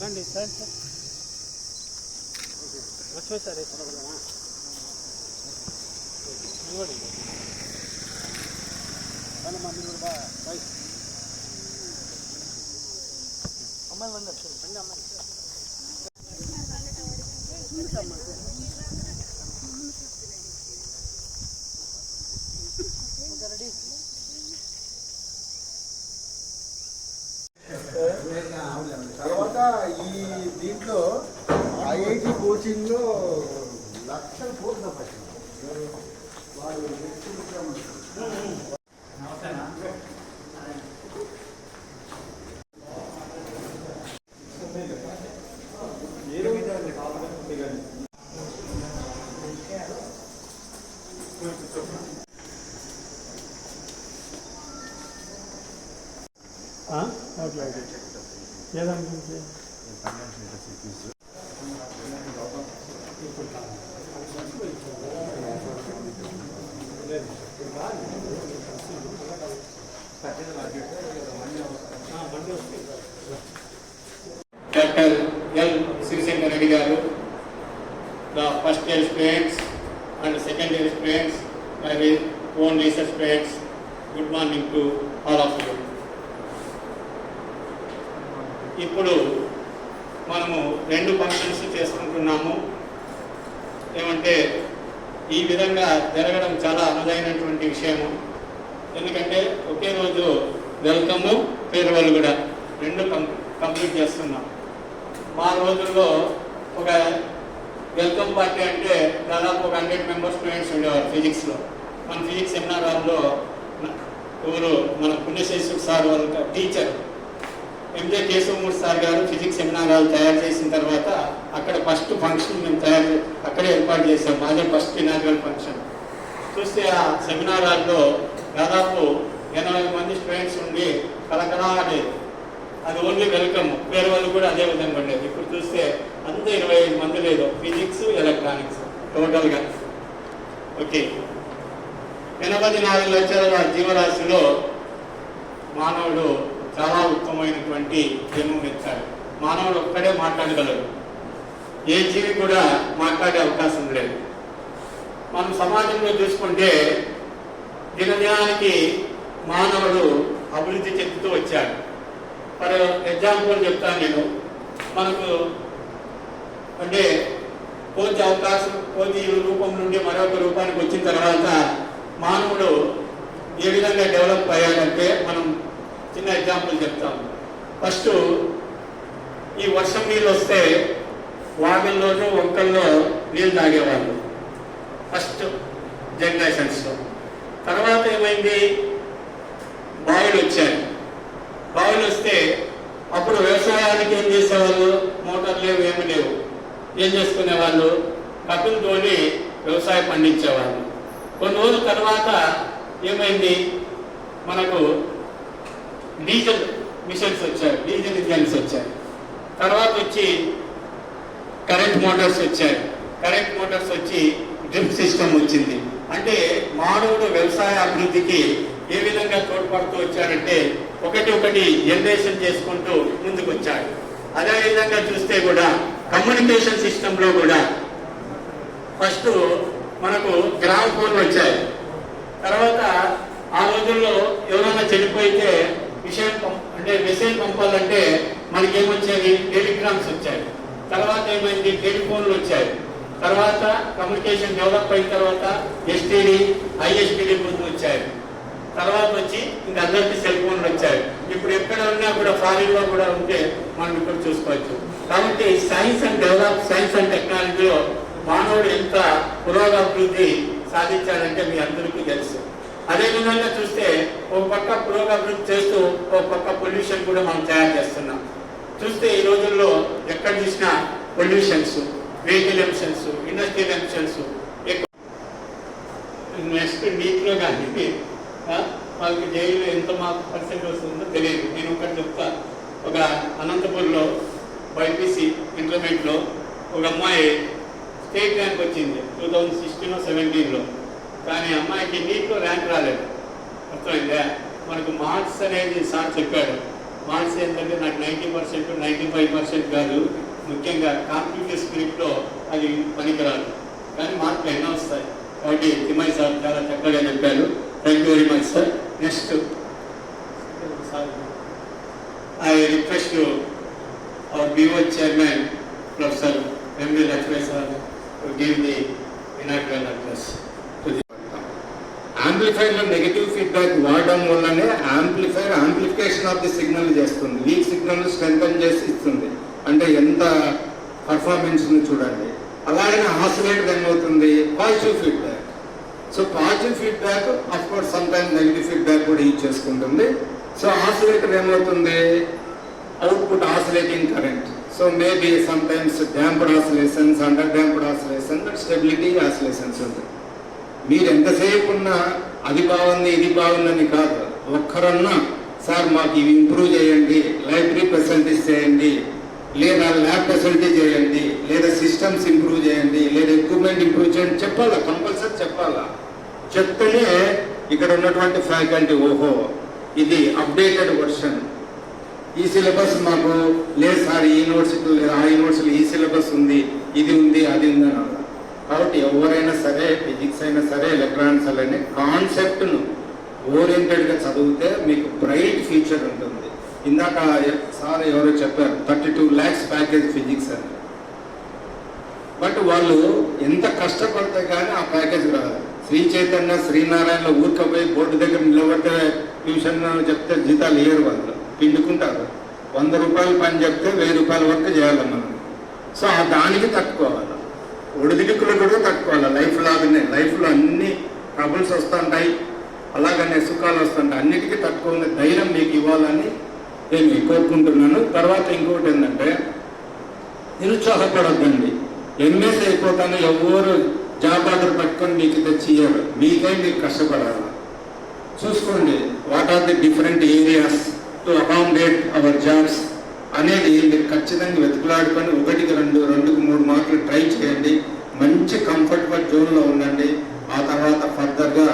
రండి sir sir. వచ్చే sir అమ్మాయి రండి అమ్మాయి రెడీ తర్వాత ఈ దీంట్లో ఐఐటి కోచింగ్లో లక్షలు కోట్లు సంపాదించారు. వాళ్ళు okay okay doctor L Sivasankar Reddy గారు the first year students and second year students my own research students good morning to all of you ఇప్పుడు మనము రెండు ఫంక్షన్స్ చేసుకుంటున్నాము. ఏమంటే ఈ విధంగా జరగడం చాలా అరుదైనటువంటి విషయము. ఎందుకంటే ఒకే రోజు వెల్కమ్ ఫేర్వెల్ కూడా రెండు కం- కంప్లీట్ చేస్తున్నాం. మా రోజుల్లో ఒక వెల్కమ్ పార్టీ అంటే దాదాపు ఒక హండ్రెడ్ మెంబర్స్ స్టూడెంట్స్ ఉండేవారు ఫిజిక్స్లో. మన ఫిజిక్స్ సెమినార్ హాల్లో ఎవరు మన పుణ్యశేషు సార్ వాళ్ళ టీచర్. ఎంజే కేశవమూర్తి సార్ గారు ఫిజిక్స్ సెమినార్ తయారు చేసిన తర్వాత అక్కడ ఫస్ట్ ఫంక్షన్ మేము తయారు అక్కడే ఏర్పాటు చేసాం మాదే ఫస్ట్ ఇనాగ్రల్ ఫంక్షన్. చూస్తే ఆ సెమినార్ హాల్లో దాదాపు ఎనభై మంది స్టూడెంట్స్ ఉండి కలకలా ఆడేది అది ఓన్లీ వెల్కమ్. వేరే వాళ్ళు కూడా అదే విధంగా ఉండేది. ఇప్పుడు చూస్తే అంత ఇరవై ఐదు మంది లేదు. ఫిజిక్స్ ఎలక్ట్రానిక్స్ టోటల్గా. ఓకే. ఎనభై నాలుగు లక్షల జీవరాశిలో మానవుడు చాలా ఉత్తమమైనటువంటి జన్మం మానవుడు ఒక్కడే మాట్లాడగలడు. ఏ జీవి కూడా మాట్లాడే అవకాశం లేదు. మనం సమాజంలో చూసుకుంటే దినదినానికి మానవుడు అభివృద్ధి చెందుతూ వచ్చాడు. ఫర్ ఎగ్జాంపుల్ చెప్తాను నేను. మనకు అంటే కోతి అవకాశం కోతి రూపం నుండి మరొక రూపానికి వచ్చిన తర్వాత మానవుడు ఏ విధంగా డెవలప్ అయ్యాడంటే మనం చిన్న ఎగ్జాంపుల్ చెప్తాను. ఫస్ట్ ఈ వర్షం నీళ్ళు వస్తే వాగుల్లోనూ వంకల్లో నీళ్ళు తాగేవాళ్ళు. ఫస్ట్ జనరేషన్స్లో తర్వాత ఏమైంది? బావులు వచ్చాయి. బావులు వస్తే అప్పుడు వ్యవసాయానికి ఏం చేసేవాళ్ళు? మోటార్ లేవు ఏమి లేవు. ఏం చేసుకునేవాళ్ళు? కట్టులతోని వ్యవసాయం పండించేవాళ్ళు. కొన్ని రోజుల తర్వాత ఏమైంది? మనకు డీజిల్ మిషన్స్ వచ్చాయి డీజిల్ ఇంజన్స్ వచ్చాయి. తర్వాత వచ్చి కరెంట్ మోటార్స్ వచ్చాయి. కరెంట్ మోటార్స్ వచ్చి డ్రిప్ సిస్టమ్ వచ్చింది. అంటే మానవుడు వ్యవసాయ అభివృద్ధికి ఏ విధంగా తోడ్పడుతూ వచ్చారంటే ఒకటి ఒకటి జనరేషన్ చేసుకుంటూ ముందుకు వచ్చాడు అదేవిధంగా చూస్తే కూడా కమ్యూనికేషన్ సిస్టంలో కూడా ఫస్ట్ మనకు గ్రామ ఫోన్లు వచ్చాయి. తర్వాత ఆ రోజుల్లో ఎవరైనా చనిపోయితే విషయం అంటే మెసేజ్ పంపాలంటే మనకి ఏమొచ్చేది టెలిగ్రామ్స్ వచ్చాయి. తర్వాత ఏమైంది? టెలిఫోన్లు వచ్చాయి. తర్వాత కమ్యూనికేషన్ డెవలప్ అయిన తర్వాత ఎస్టీడీ ఐఎస్టీడీ ముందు వచ్చాయి. తర్వాత వచ్చి ఇంకా అందరికీ సెల్ ఫోన్లు వచ్చాయి. ఇప్పుడు ఎక్కడ ఉన్నా కూడా ఫారిన్లో కూడా ఉంటే మనం ఇక్కడ చూసుకోవచ్చు. కాబట్టి science and develop science and టెక్నాలజీలో మానవుడు ఎంత పురోగభివృద్ధి సాధించాడంటే మీ అందరికీ తెలుసు. అదే విధంగా చూస్తే ఒక పక్క పురోగభివృద్ధి చేస్తూ ఒక పక్క పొల్యూషన్ కూడా మనం తయారు చేస్తున్నాం. చూస్తే ఈ రోజుల్లో ఎక్కడ చూసినా pollutions vehicle emissions industrial emissions next నీటిలో కానీ వాళ్ళకి జైలు ఎంత మాకు పర్సెంట్ వస్తుందో తెలియదు. నేను ఒకటి చెప్తా. ఒక అనంతపూర్లో బైపీసీ ఇంటర్మీడియట్లో ఒక అమ్మాయి స్టేట్ ర్యాంక్ వచ్చింది టూ థౌజండ్ సిక్స్టీన్ సెవెంటీన్లో. కానీ అమ్మాయికి నీట్లో ర్యాంక్ రాలేదు. అర్థమైందా? మనకు మార్క్స్ అనేది సార్ చెప్పాడు. మార్క్స్ ఏంటంటే నాకు ninety percent ninety five percent కాదు. ముఖ్యంగా కాంపిటేటివ్ స్క్రిప్ట్లో అది పనికిరాదు. కానీ మార్కులు ఎన్నో వస్తాయి. కాబట్టి తిమ్మయ్య సార్ చాలా చక్కగా చెప్పారు. Thank you very much sir next I request our BO chairman professor MV Lakshmi sir give the inaugural address యాంప్లిఫైర్లో negative feedback వాడడం వల్లనే amplifier amplification of the signal చేస్తుంది. వీక్ సిగ్నల్ స్ట్రెంగ్ చేసి ఇస్తుంది. అంటే ఎంత పర్ఫార్మెన్స్ చూడండి. అలాగే ఆసిలేటర్ ఏమవుతుంది positive feedback so positive feedback of course some time negative feedback కూడా యూజ్ చేసుకుంటుంది. సో ఆసిలేటర్ ఏమవుతుంది? Output oscillating current so maybe some times damped oscillations under damped oscillation stability oscillations ఉంటాయి మీరు ఎంతసేపు ఉన్నా అది బాగుంది ఇది బాగుందని కాదు. ఒక్కరన్నా సార్ మాకు ఇవి ఇంప్రూవ్ చేయండి లైబ్రరీ ఫెసిలిటీస్ చేయండి లేదా ల్యాబ్ ఫెసిలిటీ చేయండి లేదా సిస్టమ్స్ ఇంప్రూవ్ చేయండి లేదా ఎక్విప్మెంట్ ఇంప్రూవ్ చేయండి చెప్పాలా? కంపల్సరీ చెప్పాలా? చెప్తేనే ఇక్కడ ఉన్నటువంటి ఫ్యాకల్టీ ఓహో ఇది అప్డేటెడ్ వర్షన్ ఈ సిలబస్ మాకు లేదు సార్ ఈ యూనివర్సిటీ లేదా ఆ యూనివర్సిటీలో ఈ సిలబస్ ఉంది ఇది ఉంది అది ఉంది అని అన్నారు. కాబట్టి ఎవరైనా సరే ఫిజిక్స్ అయినా సరే ఎలక్ట్రానిక్స్ అయినా కాన్సెప్ట్ను ఓరియంటెడ్గా చదివితే మీకు బ్రైట్ ఫ్యూచర్ ఉంటుంది. ఇందాక సార్ ఎవరో చెప్పారు thirty two lakhs package physics అని. బట్ వాళ్ళు ఎంత కష్టపడితే కానీ ఆ ప్యాకేజ్ రాదు. శ్రీ చైతన్య శ్రీనారాయణ ఊరికపోయి బోర్డు దగ్గర నిలబడితే ట్యూషన్ చెప్తే జీతాలు ఇయ్యరు వాళ్ళు. పిండుకుంటారు. వంద రూపాయలు పని చెప్తే వెయ్యి రూపాయల వరకు చేయాలి మనం. సో ఆ దానికి తట్టుకోవాలి. ఒడిదిడుకులు కూడా తట్టుకోవాలి. లైఫ్ లాగానే లైఫ్లో అన్ని ట్రబుల్స్ వస్తుంటాయి. అలాగనే సుఖాలు వస్తుంటాయి. అన్నిటికీ తట్టుకోని ధైర్యం మీకు ఇవ్వాలని నేను కోరుకుంటున్నాను. తర్వాత ఇంకొకటి ఏంటంటే నిరుత్సాహపడద్దండి. ఎంఎస్ అయిపోతాను ఎవరు జాబ్ ఆర్డర్ పట్టుకొని మీకు తెచ్చి ఇయ్యరు. మీకై మీరు కష్టపడాలి. చూసుకోండి what are the different areas to accommodate our jobs అనేది మీరు ఖచ్చితంగా వెతుకులాడుకొని ఒకటికి రెండు రెండుకు మూడు మార్కులు ట్రై చేయండి. మంచి కంఫర్టబుల్ జోన్లో ఉండండి. ఆ తర్వాత ఫర్దర్గా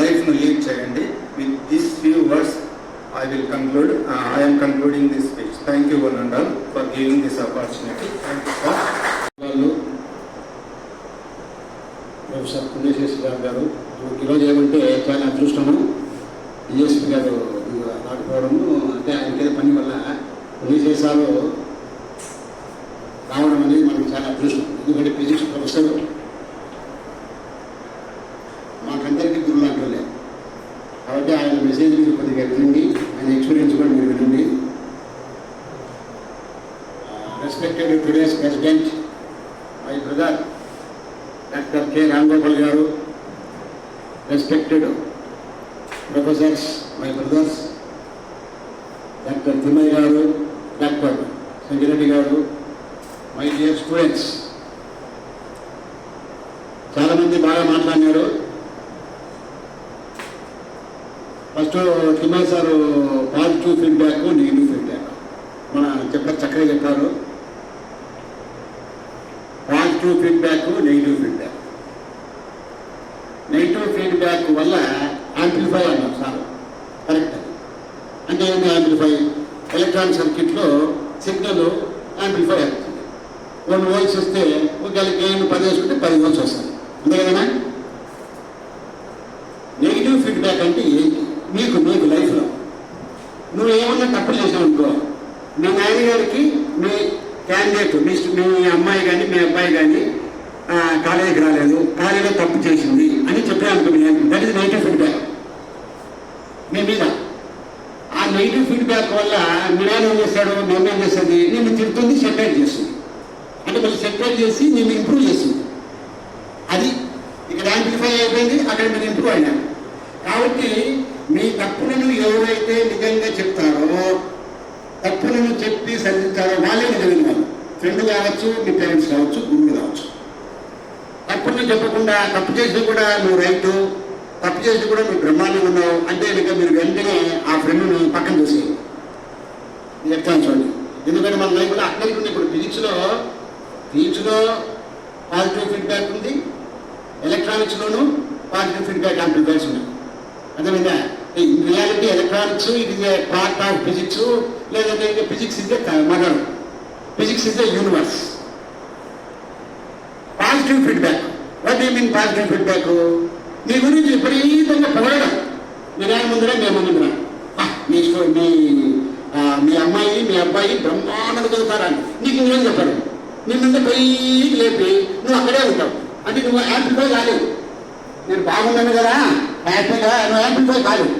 లైఫ్ను లీడ్ చేయండి. With this few words I will conclude I'm concluding this speech thank you one and all for giving this opportunity thank you sir వాళ్ళు ప్రొఫెసర్ పుణ్యశేషి గారు ఈరోజు ఏమంటే చాలా అదృష్టము. డిఎస్పీ గారు రాకపోవడము. అంటే ఆయనకేదో పని వల్ల పుణ్యశేషాలు రావడం అనేది మనకు చాలా అదృష్టం. ఎందుకంటే ఫిజిక్స్ ప్రొఫెసర్ మాకందరికీ గురువు అంటలే కాబట్టి ఆయన మెసేజ్ మీరు కొద్దిగా వినండి. ఆయన ఎక్స్పీరియన్స్ కూడా మీరు వినండి. Respected today's president my brother doctor K Ramgopal garu respected professors my brothers doctor Thimmaiah garu Sangireddy garu my dear students చాలామంది బాగా మాట్లాడినారు. First Thimmaiah sir positive feedback negative feedback మన చెప్పారు చక్కగా చెప్పారు. Positive feedback negative feedback negative feedback వల్ల amplify అన్నారు sir. Correct అంటే ఏంటి amplify electronic circuit signal amplify అవుతుంది. వన్ వాయిస్ వస్తే ఒకవేళ గెయిన్ పది వేసుకుంటే పది వోల్ట్స్ వస్తుంది. అంతే నెగిటివ్ ఫీడ్బ్యాక్ అంటే ఏంటి? మీకు మీకు లైఫ్లో నువ్వు ఏమన్నా తప్పు చేసావు అనుకో మీ నాన్నగారికి మీ క్యాండిడేట్ మీ మీ అమ్మాయి కానీ మీ అబ్బాయి కానీ కాలేజీకి రాలేదు కాలేజీలో తప్పు చేసింది అని చెప్పే దట్ ఇస్ నెగిటివ్ ఫీడ్బ్యాక్ మీ మీద. ఆ నెగిటివ్ ఫీడ్బ్యాక్ వల్ల మీరేం చేశాడు చేస్తాడు చేసేది నేను తిడుతుంది సెపరేట్ చేస్తుంది. అంటే మళ్ళీ సెపరేట్ చేసి నేను ఇంప్రూవ్ చేస్తుంది. అది ఇక్కడ యాంప్లిఫై అయిపోయింది అక్కడ మీరు ఇంప్రూవ్ అయినారు. కాబట్టి మీ తప్పులను ఎవరైతే నిజంగా చెప్తారో తప్పులను చెప్పి సరిదిద్దారో వాళ్ళే నిజమైన వాళ్ళు. ఫ్రెండ్ కావచ్చు మీ పేరెంట్స్ కావచ్చు గురువులు కావచ్చు. తప్పులను చెప్పకుండా తప్పు చేసి కూడా నువ్వు రైట్ తప్పు చేసి కూడా నువ్వు బ్రహ్మాండంగా ఉన్నావు అంటే ఇక మీరు వెంటనే ఆ ఫ్రెండ్ని పక్కన చూసేయండి ఎక్కడ చెప్తాను చూడండి. ఎందుకంటే మన లైఫ్లో అక్కడికి ఉంది. ఇప్పుడు ఫిజిక్స్లో ఫిజిక్స్లో పాజిటివ్ ఫీడ్బ్యాక్ ఉంది. ఎలక్ట్రానిక్స్లోనూ పాజిటివ్ ఫీడ్బ్యాక్ యాంప్లిఫైర్స్ ఉన్నాయి. అర్థమైందా? In reality electronics it is a part of physics లేదంటే physics is the mother physics is the universe positive feedback what you mean positive feedback మీ గురించి విపరీతంగా పొగడడం. మీ నాయన మేము ముందర. మీ మీ మీ అమ్మాయి మీ అబ్బాయి బ్రహ్మాండంగా చదువుతారని నీకు ఇంకేం చెప్పాడు నీ ముందు పైకి లేపి నువ్వు అక్కడే ఉంటావు. అంటే నువ్వు యాంప్లిఫై కాలేవు నేను బాగున్నాను కదా హ్యాపీగా నువ్వు యాంప్లిఫై కాలేవు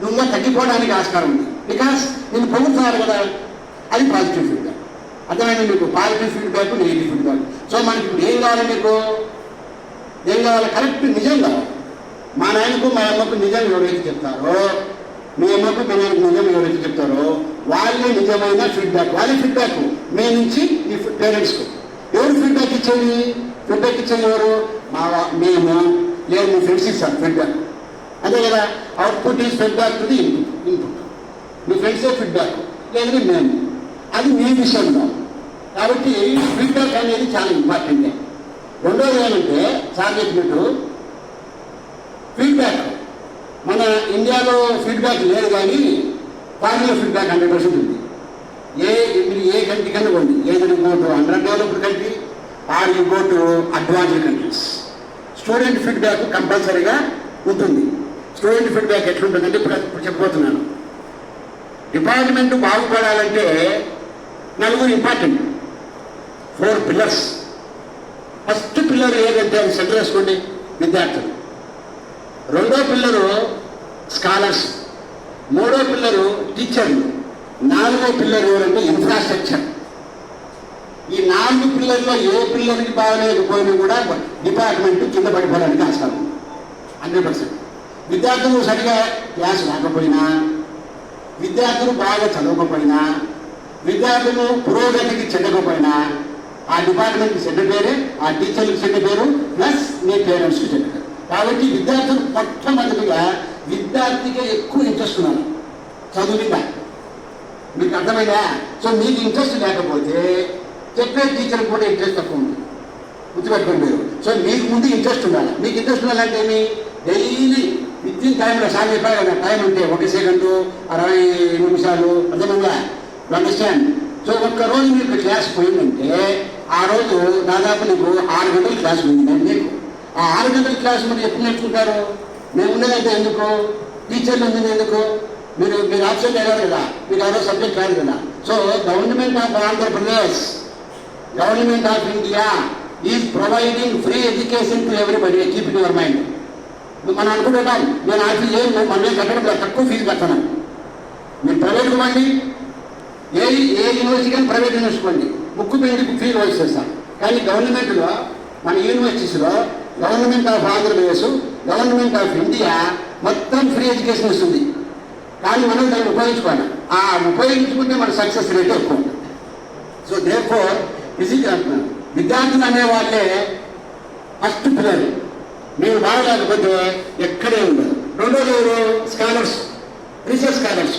నువ్వు తగ్గిపోవడానికి ఆస్కారం ఉంది. బికాస్ నేను పొగుతున్నారు కదా అది పాజిటివ్ ఫీడ్బ్యాక్ అర్థమైంది మీకు? Positive feedback negative feedback so మనకి ఇప్పుడు ఏం కావాలి మీకు? ఏం కావాలి? కరెక్ట్ నిజం కావాలి. మా నాయనకు మా అమ్మకు నిజం ఎవరైతే చెప్తారో మీ అమ్మకు మీ నాయనకు నిజం ఎవరైతే చెప్తారో వాళ్ళే నిజమైన ఫీడ్బ్యాక్ వాళ్ళ ఫీడ్బ్యాక్ మీ నుంచి మీ పేరెంట్స్కు ఎవరు ఫీడ్బ్యాక్ ఇచ్చేది? ఫీడ్బ్యాక్ ఇచ్చేది ఎవరు? మా మేము లేదు మీ ఫ్రెండ్స్ ఇస్తారు ఫీడ్బ్యాక్ అదే కదా output is feedback to the input input మీ ఫ్రెండ్సే ఫీడ్బ్యాక్ లేదంటే మేము. అది మీ విషయంలో కాబట్టి ఫీడ్బ్యాక్ అనేది చాలా ఇంపార్టెంట్ రెండోది ఏమంటే సార్ చెప్పినట్టు ఫీడ్బ్యాక్ మన ఇండియాలో ఫీడ్బ్యాక్ లేదు కానీ ఫారిన్లో ఫీడ్బ్యాక్ హండ్రెడ్ పర్సెంట్ ఉంది. ఏ మీరు ఏ కంట్రీ కన్నా పోండి. ఏదైనా go to under developed country or you go to advanced countries student feedback కంపల్సరీగా ఉంటుంది. స్టూడెంట్ ఫీడ్బ్యాక్ ఎట్లుంటుందంటే ఇప్పుడు ఇప్పుడు చెప్పబోతున్నాను. డిపార్ట్మెంట్ బాగుపడాలంటే నలుగురు important four pillars first pillar ఏదంటే అది సెంటర్ వేసుకోండి విద్యార్థులు. రెండో పిల్లరు స్కాలర్స్ మూడో పిల్లరు టీచర్లు నాలుగో పిల్లర్ ఎవరంటే ఇన్ఫ్రాస్ట్రక్చర్ ఈ నాలుగు పిల్లర్లో ఏ పిల్లర్కి బాగలేకపోయినా కూడా డిపార్ట్మెంట్ కింద పడిపోవడానికి ఆస్కారం హండ్రెడ్ పర్సెంట్. విద్యార్థులు సరిగా క్లాస్ రాకపోయినా విద్యార్థులు బాగా చదవకపోయినా విద్యార్థులు పురోగతికి చెందకపోయినా ఆ డిపార్ట్మెంట్కి చెడ్డ పేరే ఆ టీచర్లకు చెడ్డ పేరు ప్లస్ మీ పేరెంట్స్కి చెడ్డ పేరు. కాబట్టి విద్యార్థులు మొట్టమొదటిగా విద్యార్థికి ఎక్కువ ఇంట్రెస్ట్ ఉన్నారు చదువు మీద మీకు అర్థమైందా? సో మీకు ఇంట్రెస్ట్ లేకపోతే చెప్పే టీచర్ కూడా ఇంట్రెస్ట్ తక్కువ ఉంది గుర్తుపెట్టుకోండి మీరు. సో మీకు ముందు ఇంట్రెస్ట్ ఉండాలి. మీకు ఇంట్రెస్ట్ ఉండాలంటే ఏమి? డైలీ విత్ టైంలో సార్ చెప్పారు కదా టైం ఉంటే ఒక సెకండ్ అరవై నిమిషాలు అర్థమైందా? అండర్స్టాండ్ సో ఒక్క రోజు మీకు క్లాస్ పోయిందంటే ఆ రోజు దాదాపు నీకు ఆరు గంటలు క్లాస్ ఉంది మీకు ఆ ఆరు గంటల క్లాస్ మీరు ఎప్పుడు నేర్చుకుంటారు? మేము ఉన్నదంటే ఎందుకు? టీచర్లు ఉన్నది ఎందుకు? మీరు మీరు ఆప్షన్ అయ్యారు కదా? మీరు ఎవరో సబ్జెక్ట్ రాదు కదా? So government of Andhra Pradesh government of India is providing free education to everybody keep in your mind మనం అనుకుంటున్నాం నేను ఆఫీస్ ఏం మన కట్టడం తక్కువ ఫీజు కట్టను. మీరు ప్రైవేట్ ఇవ్వండి. ఏ ఏ యూనివర్సిటీ కానీ ప్రైవేట్ యూనివర్సిటీ ఇవ్వండి బుక్ మీద ఫ్రీ రోజు చేస్తాం కానీ గవర్నమెంట్లో మన యూనివర్సిటీస్లో government of Andhra Pradesh government of India మొత్తం ఫ్రీ ఎడ్యుకేషన్ ఇస్తుంది. కానీ మనం దాన్ని ఉపయోగించుకోవాలి. ఆ ఉపయోగించుకుంటే మన సక్సెస్ రేట్ ఎక్కువ సో దే ఫోర్ ఫిజిక్ అంటున్నాను విద్యార్థులు అనేవాళ్ళే ఫస్ట్ పిల్లలు మీరు బాగలేకపోతే ఎక్కడే ఉండదు రెండోది ఎవరు? Scholars research scholars